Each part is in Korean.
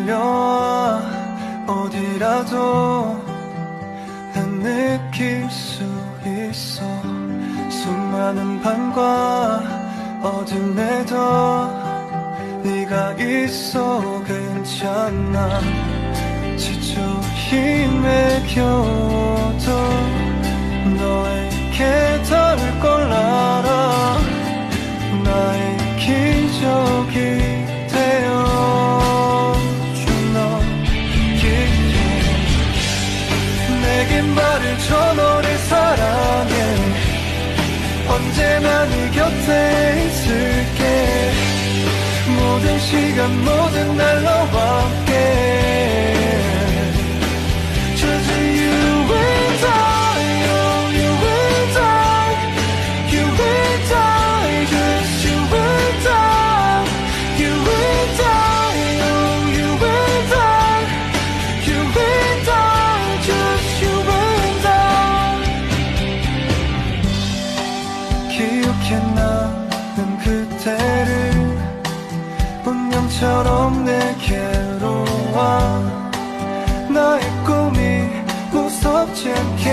들려와 어디라도 난 느낄 수 있어. 수많은 밤과 어둠에도 네가 있어 괜찮아. 지쳐 힘에 겨워도 너에게 시간 모든 날로 처럼 내게로 와. 나의 꿈이 무섭지 않게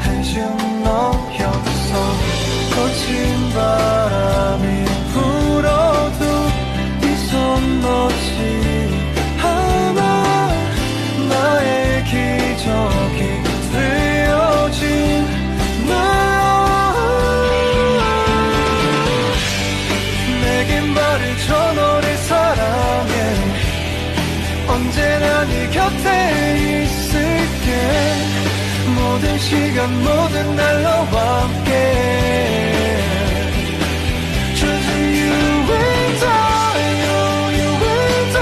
해준 너 여기서 거친 밤. 모든 시간 모든 날로 함께 Choosing you and I oh you and I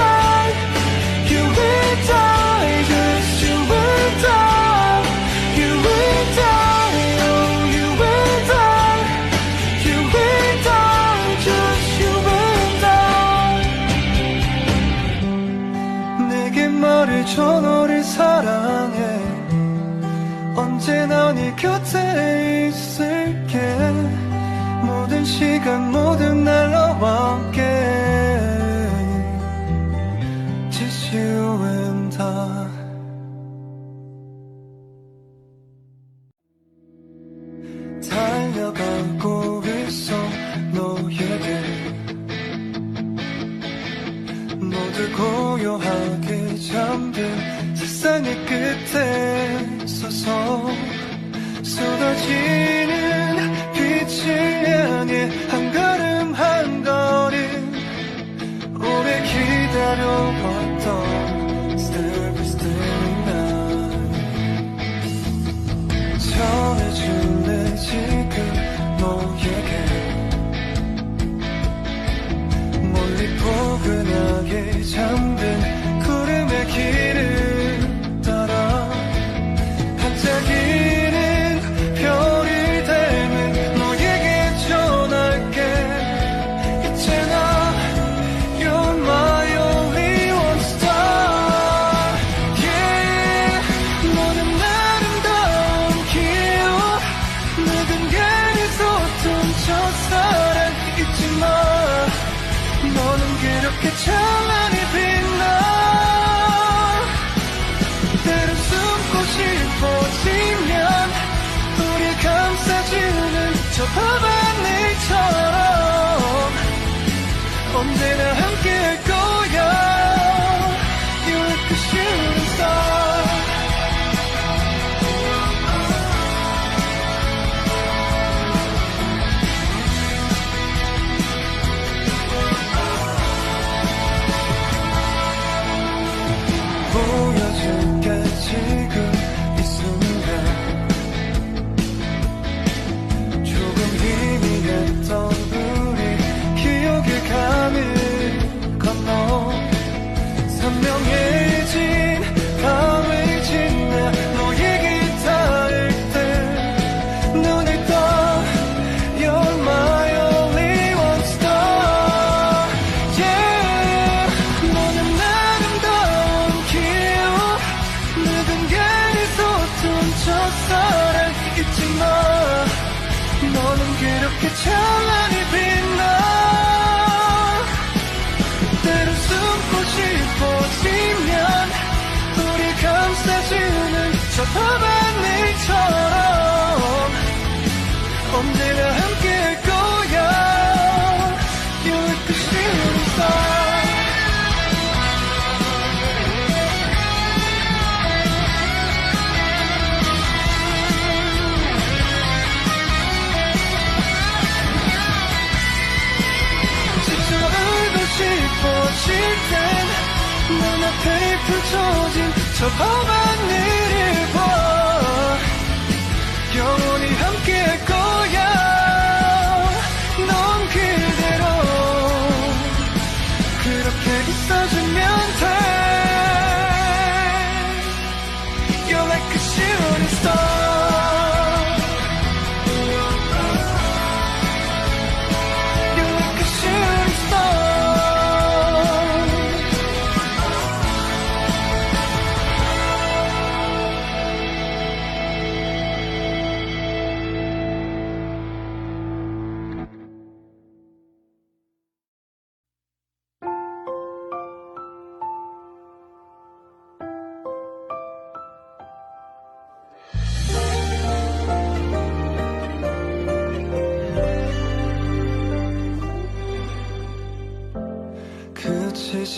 You and I just you and I You and I oh you and I You and I just you and I 내게 말해줘 너를 사랑 곁에 있을게. 모든 시간 모든 날 너와 함께 Just you and I. 달려가고 去。so come and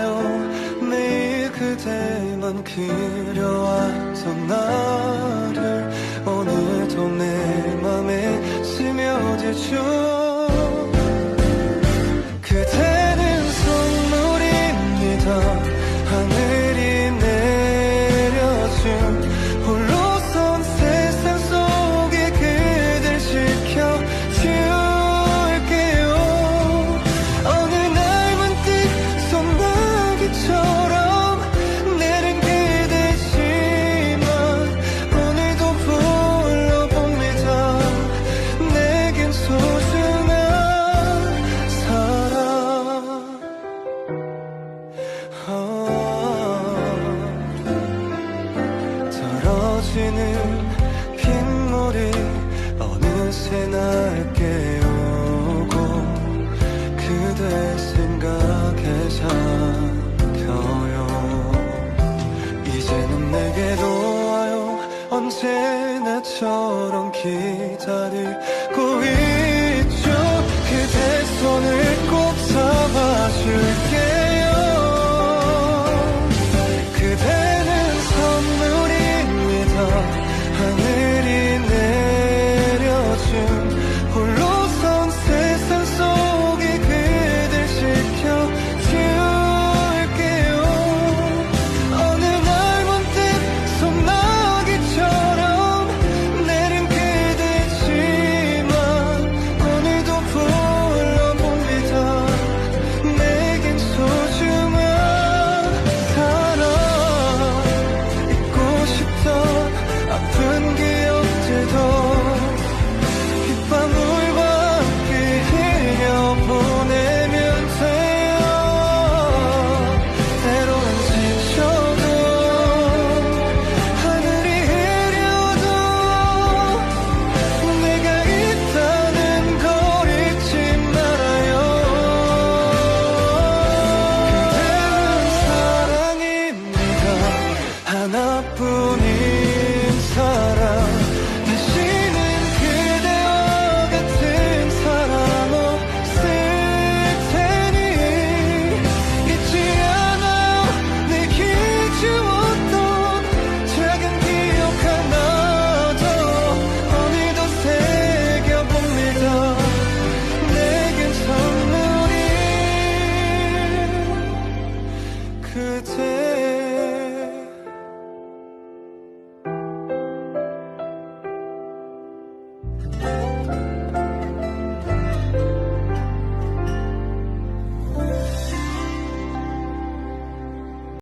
매일 그려왔던 나를 오늘도 내 맘에 스며들죠 떨어지는 빗물이 어느새 날 깨우고 그대 생각에 잠겨요. 이제는 내게로 와요. 언제나처럼 기다릴